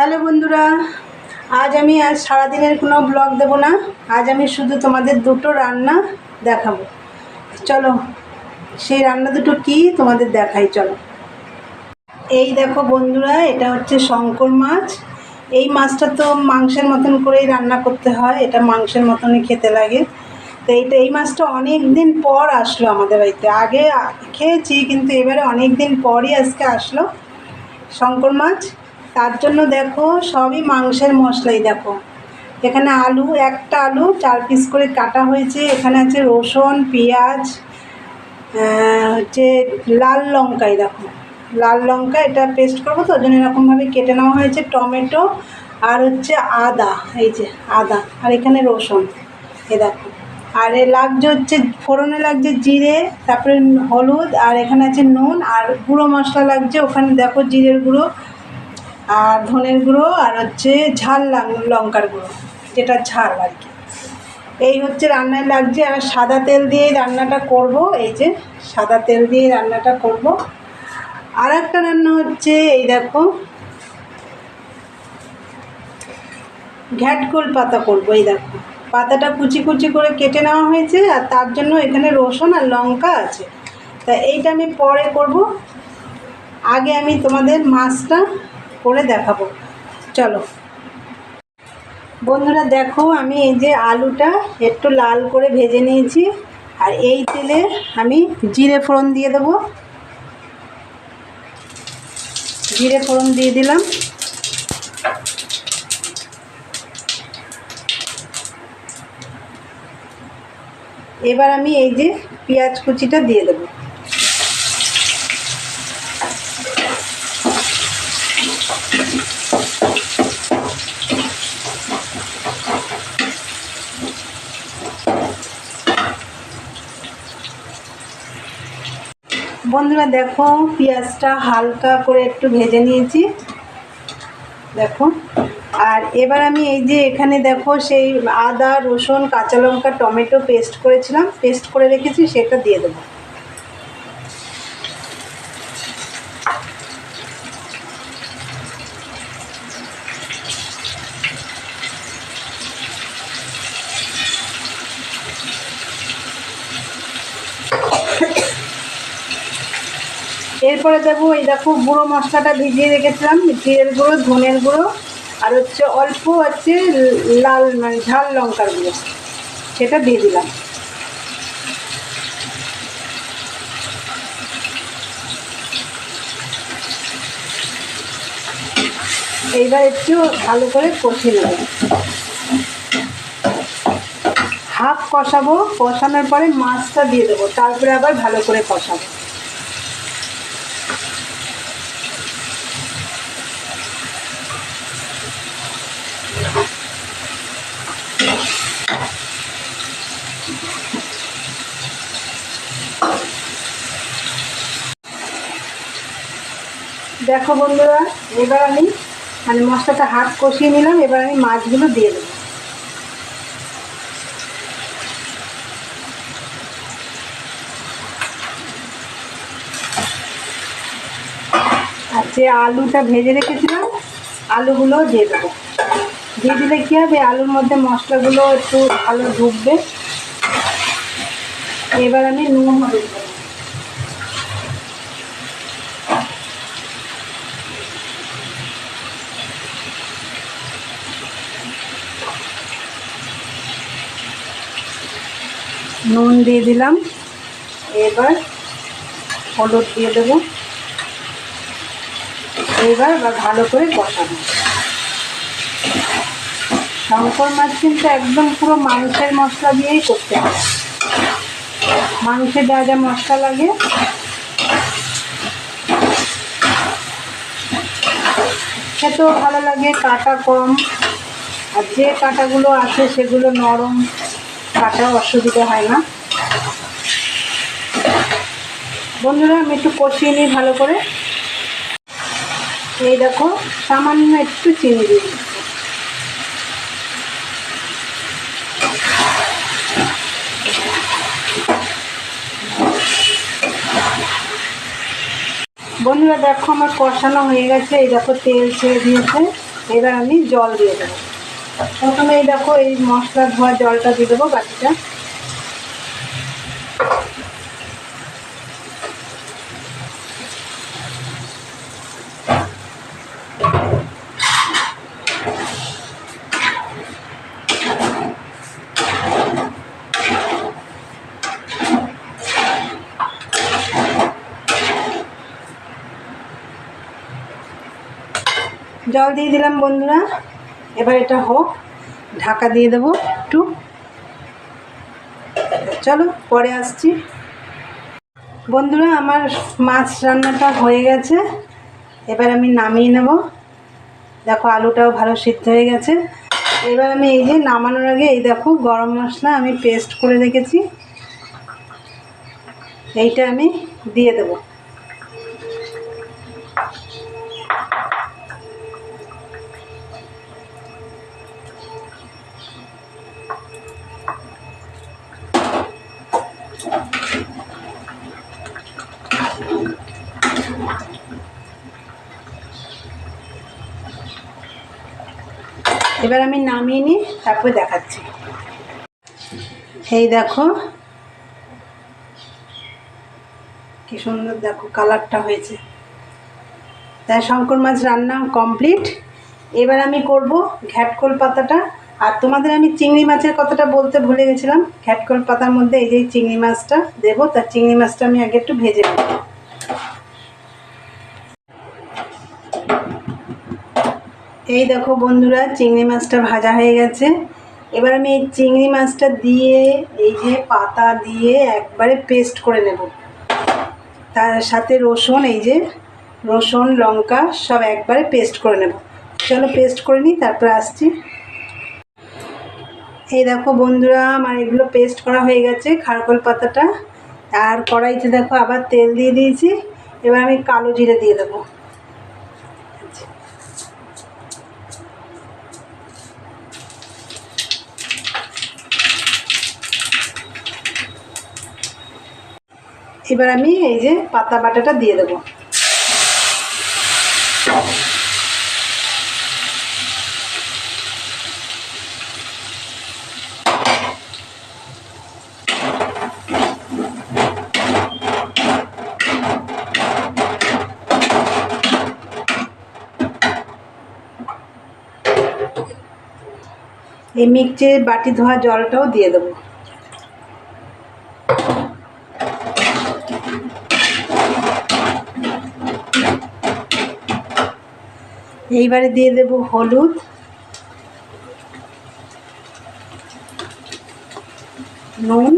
Hello বন্ধুরা, আজ আমি আজ সারাদিনের কোনো ব্লগ দেবো না। আজ আমি শুধু তোমাদের দুটো রান্না দেখাবো। চলো, সেই রান্না দুটো কি তোমাদের দেখাই, চলো। এই দেখো বন্ধুরা, এটা হচ্ছে শঙ্কর মাছ। এই মাছটা তো মাংসের মতন করেই রান্না করতে হয়, এটা মাংসের মতনই খেতে লাগে। তো এইটা, এই মাছটা অনেক দিন পর আসলো আমাদের বাড়িতে। আগে খেয়েছি, কিন্তু এবারে অনেক দিন পরই আজকে আসলো। শঙ্কর মাছ তার জন্য দেখো সবই মাংসের মশলাই, দেখো। এখানে আলু, একটা আলু, চার পিস করে কাটা হয়েছে। এখানে আছে রসুন, পেঁয়াজ হচ্ছে লাল লঙ্কাই দেখো। লাল লঙ্কা, এটা পেস্ট করব তো জন্য এরকমভাবে কেটে নেওয়া হয়েছে। টমেটো আর হচ্ছে আদা, এই যে আদা, আর এখানে রসুন, এ দেখো। আর এ লাগছে হচ্ছে, ফোড়নে লাগছে জিরে, তারপরে হলুদ, আর এখানে আছে নুন, আর গুঁড়ো মশলা লাগছে। ওখানে দেখো জিরের গুঁড়ো আর ধনের গুঁড়ো আর হচ্ছে ঝাল লঙ্কার গুঁড়ো, যেটা ঝাল আর কি। এই হচ্ছে রান্নায় লাগছে আর সাদা তেল দিয়ে রান্নাটা করব, এই যে সাদা তেল দিয়ে রান্নাটা করব। আর একটা রান্না হচ্ছে, এই দেখো, ঘ্যাটকোল পাতা করব, এই দেখো। পাতাটা কুচি কুচি করে কেটে নেওয়া হয়েছে, আর তার জন্য এখানে রসুন আর লঙ্কা আছে। তা এইটা আমি পরে করব। আগে আমি তোমাদের মাছটা করে দেখাবো। চলো। বন্ধুরা দেখো, আমি এই যে আলুটা একটু লাল করে ভেজে নিয়েছি, আর এই তেলে আমি জিরে ফোড়ন দিয়ে দেবো। জিরে ফোড়ন দিয়ে দিলাম। এবার আমি এই যে পেঁয়াজ কুচিটা দিয়ে দেবো। বন্ধুরা, দেখো পেঁয়াজটা হালকা করে একটু ভেজে নিয়েছি। দেখো। আর এবার আমি এই যে এখানে দেখো সেই আদা, রসুন, কাঁচা লঙ্কা, টমেটো পেস্ট করেছিলাম। পেস্ট করে রেখেছি, সেটা দিয়ে দেবো। এরপরে দেবো, এই দেখো গুঁড়ো মশলাটা ভিজিয়ে রেখেছিলাম, জিরের গুঁড়ো, ধনের গুঁড়ো, আর হচ্ছে অল্প হচ্ছে লাল মানে ঝাল লঙ্কার গুঁড়ো, সেটা দিয়ে দিলাম। এইবার একটু ভালো করে কষিয়ে নেব। হাফ কষাবো, কষানোর পরে মাছটা দিয়ে দেবো, তারপরে আবার ভালো করে কষাবো। দেখো বন্ধুরা, এবার আমি মানে মশলাটা হাত কষিয়ে নিলাম, এবার আমি মাছগুলো দিয়ে দেবো। আর যে আলুটা ভেজে রেখেছিলাম আলুগুলো দিয়ে দেবো। দিয়ে দিলে কী হবে, আলুর মধ্যে মশলাগুলো একটু ভালো ঢুকবে এবার আমি নুন হলুদ নুন দিয়ে দিলাম। এবার হলুদ দিয়ে দেবো। এবার এবার ভালো করে কষাবো। শঙ্কর মাছ কিন্তু একদম পুরো মাংসের মশলা দিয়েই করতে হবে মাংসে যা যা মশলা লাগে। খেতেও ভালো লাগে, কাটা কম। আর যে কাটাগুলো আছে সেগুলো নরম। কাটা অসুবিধা হয় না। বন্ধুরা, আমি একটু কষিয়ে নিই ভালো করে। এই দেখো, সামান্য একটু চিনি দিচ্ছি। বন্ধুরা, দেখো আমার কষানো হয়ে গেছে। এই দেখো তেল ছেড়ে দিয়েছে। এবার আমি জল দিয়ে দেবো। প্রথমে এই দেখো এই মশলা ধোয়া জলটা দিয়ে দেবো বাটিটা। জল দিয়ে দিলাম বন্ধুরা। এবার এটা হোক, ঢাকা দিয়ে দেবো একটু। চলো, পরে আসছি। বন্ধুরা, আমার মাছ রান্নাটা হয়ে গেছে। এবার আমি নামিয়ে নেব। দেখো, আলুটাও ভালো সিদ্ধ হয়ে গেছে। এবার আমি এই যে নামানোর আগে, এই দেখো, গরম মশলা আমি পেস্ট করে রেখেছি। এইটা আমি দিয়ে দেবো। এবার আমি নামিয়ে নিই তারপরে দেখাচ্ছি। এই দেখো, কি সুন্দর দেখো কালারটা হয়েছে। তাই শঙ্কর মাছ রান্না কমপ্লিট। এবার আমি করব ঘ্যাটকোল পাতাটা। আর তোমাদের আমি চিংড়ি মাছের কথাটা বলতে ভুলে গেছিলাম। ঘ্যাটকোল পাতার মধ্যে এই যে চিংড়ি মাছটা দেবো তার চিংড়ি মাছটা আমি আগে একটু ভেজে নেব। এই দেখো বন্ধুরা, চিংড়ি মাছটা ভাজা হয়ে গেছে। এবার আমি এই চিংড়ি মাছটা দিয়ে, এই যে পাতা দিয়ে একবারে পেস্ট করে নেব। তার সাথে রসুন, এই যে রসুন, লঙ্কা, সব একবারে পেস্ট করে নেব। চলো পেস্ট করে নিই, তারপরে আসছি। এই দেখো বন্ধুরা, আমার এগুলো পেস্ট করা হয়ে গেছে খারকোল পাতাটা। আর কড়াইতে দেখো আবার তেল দিয়ে দিয়েছি। এবার আমি কালো জিরে দিয়ে দেবো। এবার আমি এই যে পাতা বাটাটা দিয়ে দেবো। এই মিক্সে বাটি ধোয়া জলটাও দিয়ে দেবো। এইবারে দিয়ে দেব হলুদ। নুন।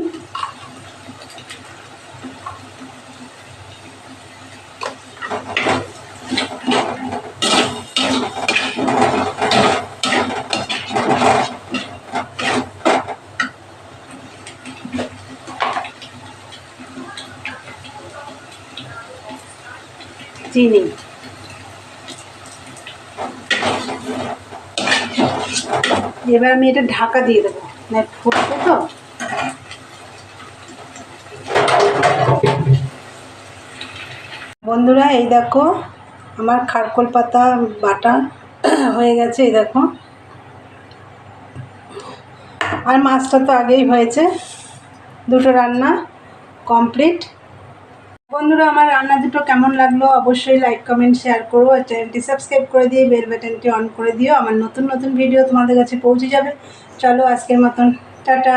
চিনি। এবার আমি এটা ঢাকা দিয়ে দেবো। না ফুটবে তো? বন্ধুরা, এই দেখো, আমার খারকোল পাতা বাটা হয়ে গেছে, এই দেখো। আর মাছটা তো আগেই হয়েছে। দুটো রান্না কমপ্লিট। বন্ধুরা, আমার রান্না দুটো কেমন লাগল অবশ্যই লাইক কমেন্ট শেয়ার করো আর চ্যানেলটি সাবস্ক্রাইব করে দিয়ে বেল বাটনটি অন করে দিও। আমার নতুন নতুন ভিডিও তোমাদের কাছে পৌঁছে যাবে। চলো আজকের মতন, টাটা।